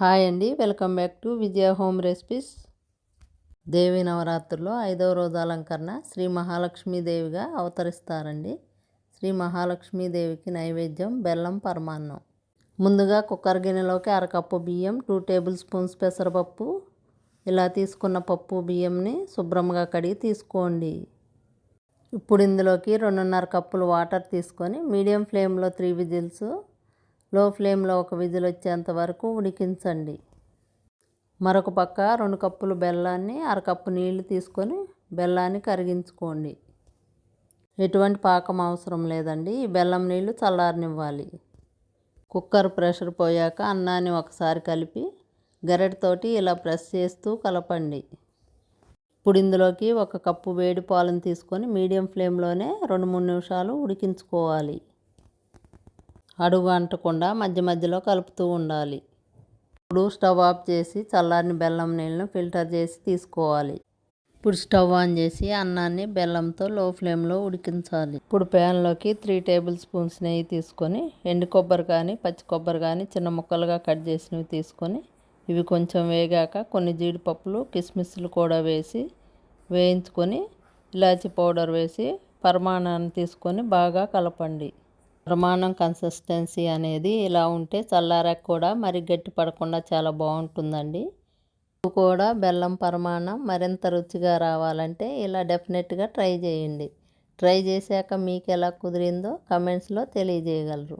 Hi అండి. Welcome back to Vijaya home recipes. Devi నవరాత్రుల్లో ఐదవ రోజు అలంకరణ శ్రీ మహాలక్ష్మీదేవిగా అవతరిస్తారండి. శ్రీ మహాలక్ష్మీదేవికి నైవేద్యం బెల్లం పరమాన్నం. ముందుగా కుక్కర్ గిన్నెలోకి అరకప్పు బియ్యం టూ టేబుల్ స్పూన్స్ పెసరపప్పు. ఇలా తీసుకున్న పప్పు బియ్యంని శుభ్రంగా కడిగి తీసుకోండి. ఇప్పుడు ఇందులోకి రెండున్నర కప్పులు వాటర్ తీసుకొని మీడియం ఫ్లేమ్లో త్రీ విజిల్స్ లో ఫ్లేమ్లో ఒక విధులు వచ్చేంత వరకు ఉడికించండి. మరొక పక్క రెండు కప్పులు బెల్లాన్ని అరకప్పు నీళ్ళు తీసుకొని బెల్లాన్ని కరిగించుకోండి. ఎటువంటి పాకం అవసరం లేదండి. ఈ బెల్లం నీళ్ళు చల్లారనివ్వాలి. కుక్కర్ ప్రెషర్ పోయాక అన్నాన్ని ఒకసారి కలిపి గరెటతోటి ఇలా ప్రెస్ చేస్తూ కలపండి. ఇప్పుడు ఇందులోకి ఒక కప్పు వేడి పాలను తీసుకొని మీడియం ఫ్లేమ్లోనే రెండు మూడు నిమిషాలు ఉడికించుకోవాలి. అడుగు అంటకుండా మధ్య మధ్యలో కలుపుతూ ఉండాలి. ఇప్పుడు స్టవ్ ఆఫ్ చేసి చల్లారిని బెల్లం నీళ్ళను ఫిల్టర్ చేసి తీసుకోవాలి. ఇప్పుడు స్టవ్ ఆన్ చేసి అన్నాన్ని బెల్లంతో లో ఫ్లేమ్లో ఉడికించాలి. ఇప్పుడు ప్యాన్లోకి త్రీ టేబుల్ స్పూన్స్ నెయ్యి తీసుకొని ఎండు కొబ్బరి కానీ పచ్చి కొబ్బరి కానీ చిన్న ముక్కలుగా కట్ చేసినవి తీసుకొని ఇవి కొంచెం వేగాక కొన్ని జీడిపప్పులు కిస్మిస్లు కూడా వేసి వేయించుకొని ఇలాచి పౌడర్ వేసి పరిమాణాన్ని తీసుకొని బాగా కలపండి. ప్రమాణం కన్సిస్టెన్సీ అనేది ఇలా ఉంటే చల్లారాక కూడా మరి గట్టి పడకుండా చాలా బాగుంటుందండి. కూడా బెల్లం పరిమాణం మరింత రుచిగా రావాలంటే ఇలా డెఫినెట్గా ట్రై చేయండి. ట్రై చేశాక మీకు ఎలా కుదిరిందో కమెంట్స్లో తెలియజేయగలరు.